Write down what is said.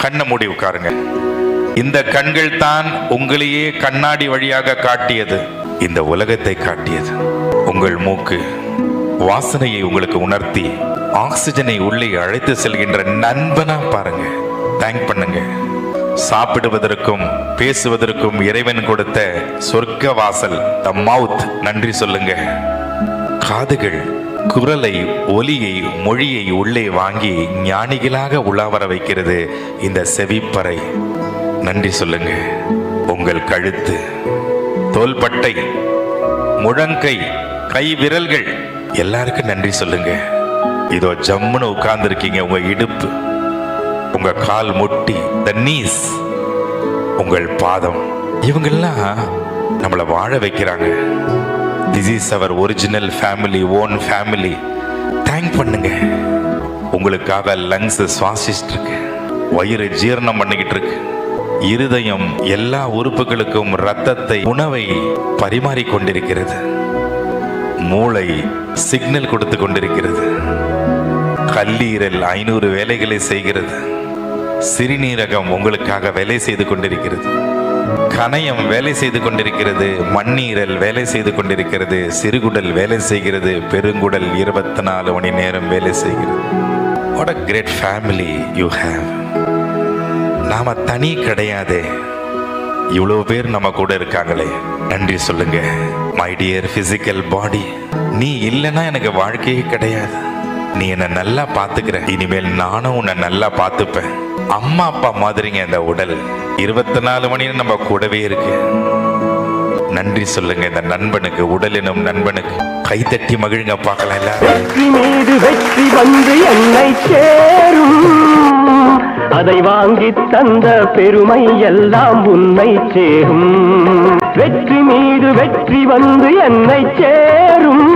கண்ணை மூடி உட்காருங்க. இந்த கண்கள் தான் உங்களையே கண்ணாடி வழியாக காட்டியது. இந்த உலகத்தை காட்டியது. உங்கள் மூக்கு வாசனையை உங்களுக்கு உணர்த்தி ஆக்சிஜனை உள்ளே அழைத்து செல்கின்ற நண்பனா பாருங்க. தேங்க் பண்ணுங்க. சாப்பிடுவதற்கும் பேசுவதற்கும் இறைவன் கொடுத்த சொர்க்க வாசல் த மவுத் நன்றி சொல்லுங்க. காதுகள் குரலை ஒலியை மொழியை உள்ளே வாங்கி ஞானிகளாக உலாவர வைக்கிறது இந்த செவிப்பறை. நன்றி சொல்லுங்க. உங்கள் கழுத்து தோள்பட்டை முழங்கை கை விரல்கள் எல்லாருக்கும் நன்றி சொல்லுங்க. இதோ ஜம்முன்னு உட்கார்ந்துருக்கீங்க உங்க இடுப்பு உங்க கால் முட்டி த நீஸ் உங்கள் பாதம். இவங்கெல்லாம் நம்மளை வாழ வைக்கிறாங்க. This is our original family own family thank பண்ணுங்க. உங்களுக்காக லங்ஸ் சுவாசிச்சுட்டு இருக்கு வயிறு ஜீரணம் பண்ணிக்கிட்டு இருக்கு இருதயம் எல்லா உறுப்புகளுக்கும் ரத்தத்தை உணவை பரிமாறிக்கொண்டிருக்கிறது மூளை சிக்னல் கொடுத்து கொண்டிருக்கிறது. கல்லீரல் ஐநூறு வேலைகளை செய்கிறது. சிறுநீரகம் உங்களுக்காக வேலை செய்து கொண்டிருக்கிறது. கணையம் வேலை செய்து கொண்டிருக்கிறது மண்ணீரல் வேலை செய்து கொண்டிருக்கிறது சிறுகுடல் வேலை செய்கிறது பெருங்குடல் இருபத்தி நாலு மணி நேரம் வேலை செய்கிறது. What a great family you have நாம தனி கிடையாதே. இவ்வளோ பேர் நம்ம கூட இருக்காங்களே. நன்றி சொல்லுங்க. மை டியர் பிசிக்கல் பாடி நீ இல்லைன்னா எனக்கு வாழ்க்கையே கிடையாது. நீ என்னை நல்லா பார்த்துக்கிற. இனிமேல் நானும் உன்னை நல்லா பார்த்துப்பேன். அம்மா அப்பா மாதிரிங்க இந்த உடல். இருபத்தி நாலு மணி நம்ம கூடவே இருக்கு. நன்றி சொல்லுங்க இந்த நண்பனுக்கு உடல் எனும் நண்பனுக்கு. கைத்தட்டி மகிழுங்க பார்க்கலாம் எல்லாரும். வெற்றி மீது வெற்றி வந்து என்னை சேரும். அதை வாங்கி தந்த பெருமை எல்லாம் உன்னை சேரும். வெற்றி மீது வெற்றி வந்து என்னை சேரும்.